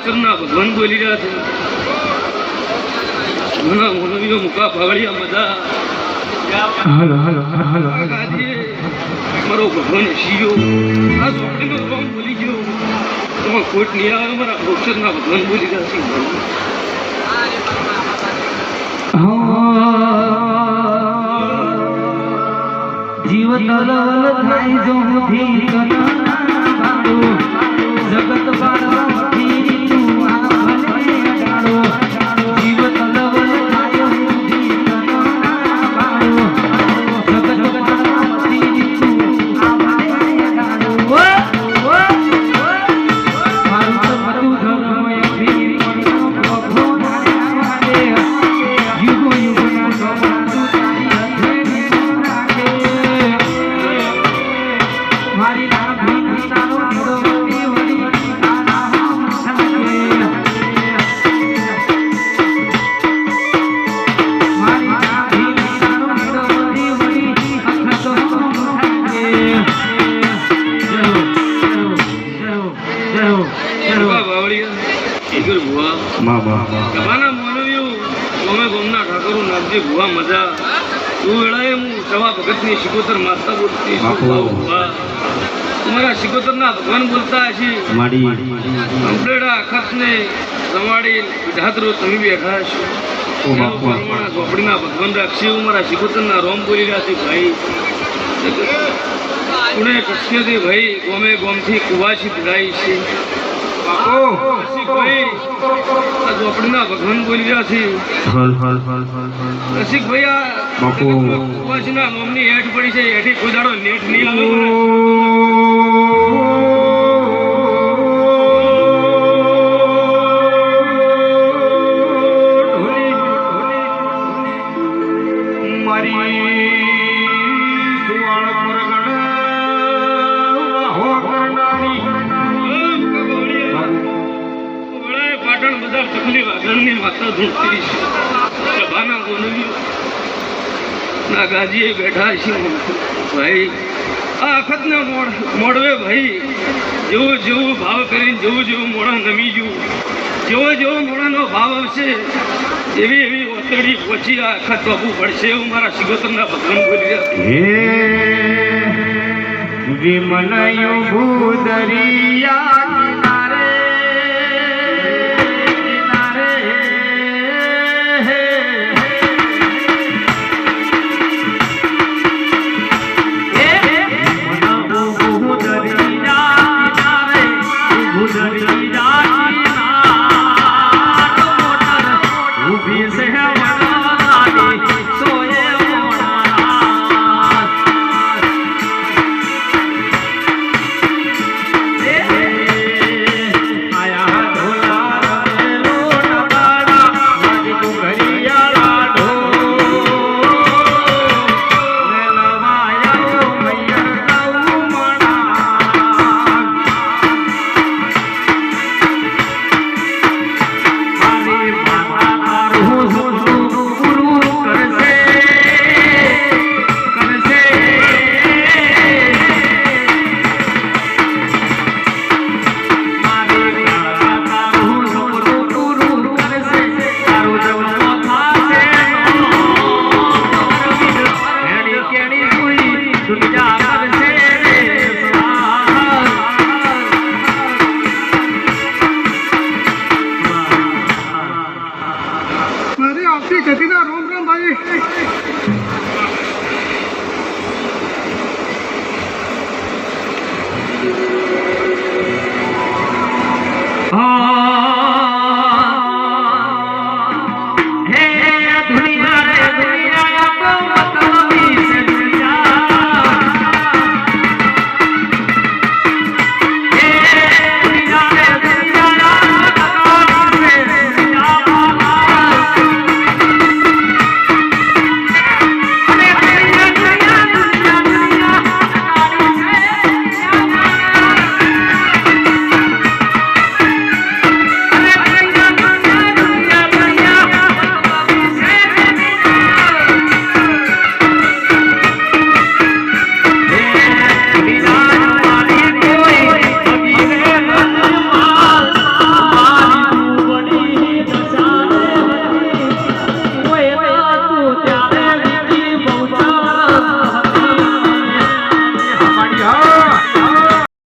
અક્ષરના ભગવાન બોલી રહ્યા છે. ઘણા મોનવીઓ મુકા ફાવડિયા બધા. હાલો હાલો હાલો હાલો કાકાજી, મારો ભગવાન શિયો. આ ઝોપડીનો રોમ બોલી ગયો. તમારે ખોટ નહીં આવે મારા અક્ષરના ભગવાન બોલી રહ્યા છે. જીવ તલવલ થાય જો જગત પારવતી ઠાકરો નાગજી મજા તું વેળાએ હું સવા ભગતની શિકોતર માતા બોલતી તમારા શિકોતરના ભગવાન બોલતા છે માડી કંપલેડા અખતને રમાડી વિધાતરો તમે બી અખાશ ઓ બાપુ. ઝોપડીના ભગવાન રાખશે હું મારા શિકોતરના રોમ બોલી રહ્યા છે ભાઈ. પુણે કસ્યથી ભાઈ ગોમે ગોમથી કુવાસી પીડાઈ છે. રસિકભાઈ આ ઝોપડીના પાટણ બધા તકલીફ આગળની માતા ધૂળતી છે. સભાના ગોનવીઓ નાગાજીએ બેઠા છે. ભાઈ, આ અખતને મોડ મોડવે ભાઈ, જેવો જેવો ભાવ કરીને જેવું જેવું મોડા નમી જવું જેવો જેવો મોડાનો ભાવ આવશે, એવી એવી ઓતડી પહોંચી આ અખત આપવું પડશે એવું મારા સિગોતરના ભગવાન બોલી રહ્યા છે. ભૂ ભૂદરિયા